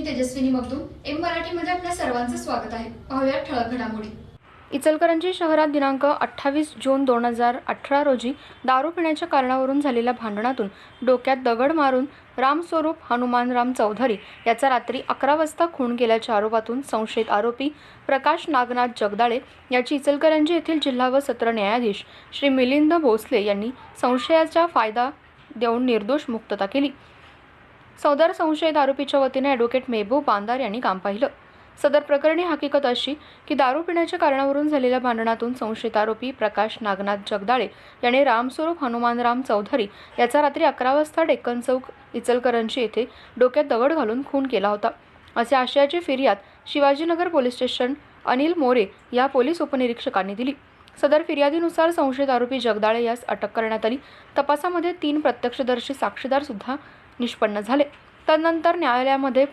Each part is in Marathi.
मी तेजस्विनी मगदूम एम मराठीमध्ये आपल्या सर्वांचं स्वागत आहे. पाहूया ठळक घडामोडी. इचलकरंजी शहरात दिनांक अठ्ठावीस जून दोन हजार अठरा रोजी दारू पिण्याच्या कारणावरून झालेल्या भांडणातून डोक्यात दगड मारून रामस्वरूप हनुमानराम चौधरी याचा रात्री अकरा वाजता खून केल्याच्या आरोपातून संशयित आरोपी प्रकाश नागनाथ जगदाळे याची इचलकरंजी येथील जिल्हा व सत्र न्यायाधीश श्री मिलिंद भोसले यांनी संशयाचा फायदा देऊन निर्दोष मुक्तता केली. सदर संशयित आरोपीच्या वतीने ॲडव्होकेट मेहबूब बांदार यांनी काम पाहिलं. सदर प्रकरणी हकीकत अशी की दारू पिण्याच्या कारणावरून झालेल्या भांडणातून संशयित आरोपी प्रकाश नागनाथ जगदाळे याने रामस्वरूप हनुमानराम चौधरी याचा रात्री अकरा वाजता डेक्कन चौक इचलकरंजी येथे डोक्यात दगड घालून खून केला होता. असे आशयाची फिर्याद शिवाजीनगर पोलीस स्टेशन अनिल मोरे या पोलीस उपनिरीक्षकांनी दिली. सदर फिर्यादीनुसार संशयित आरोपी जगदाळे यास अटक करण्यात आली. तपासामध्ये तीन प्रत्यक्षदर्शी साक्षीदार सुद्धा निष्पन्न झाले. तदनंतर न्यायालयामध्ये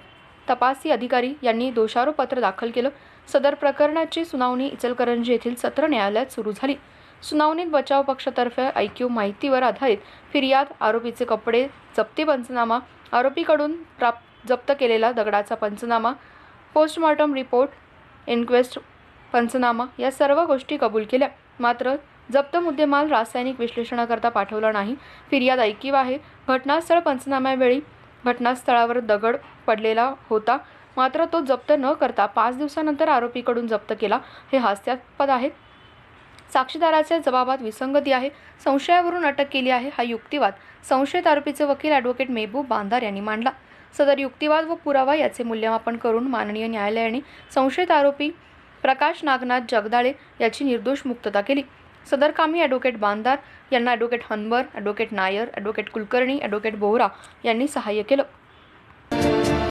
तपासी अधिकारी यांनी दोषारोपपत्र दाखल केलं. सदर प्रकरणाची सुनावणी इचलकरंजी येथील सत्र न्यायालयात सुरू झाली. सुनावणीत बचाव पक्षातर्फे ऐक्यू माहितीवर आधारित फिर्याद आरोपीचे कपडे जप्ती पंचनामा आरोपीकडून प्राप्त जप्त केलेला दगडाचा पंचनामा पोस्टमॉर्टम रिपोर्ट इन्क्वेस्ट पंचनामा या सर्व गोष्टी कबूल केल्या. मात्र जप्त मुद्देमाल रासायनिक विश्लेषणाकरता पाठवला नाही. फिर्याद ऐकीव आहे. घटनास्थळ पंचनाम्यावेळी घटनास्थळावर दगड पडलेला होता. मात्र तो जप्त न करता पाच दिवसानंतर आरोपीकडून जप्त केला. हे हास्यास्पद आहे. साक्षीदाराच्या जबाबात विसंगती आहे. संशयावरून अटक केली आहे. हा युक्तिवाद संशयित आरोपीचे वकील ॲडव्होकेट मेहबूब बांधार यांनी मांडला. सदर युक्तिवाद व पुरावा याचे मूल्यमापन करून माननीय न्यायालयाने संशयित आरोपी प्रकाश नागनाथ जगदाळे याची निर्दोष मुक्तता केली. सदर कामी ॲडव्होकेट बांदार यांना advocate Hanbar advocate Nair advocate Kulkarni advocate Bohra यांनी सहाय्य केलं.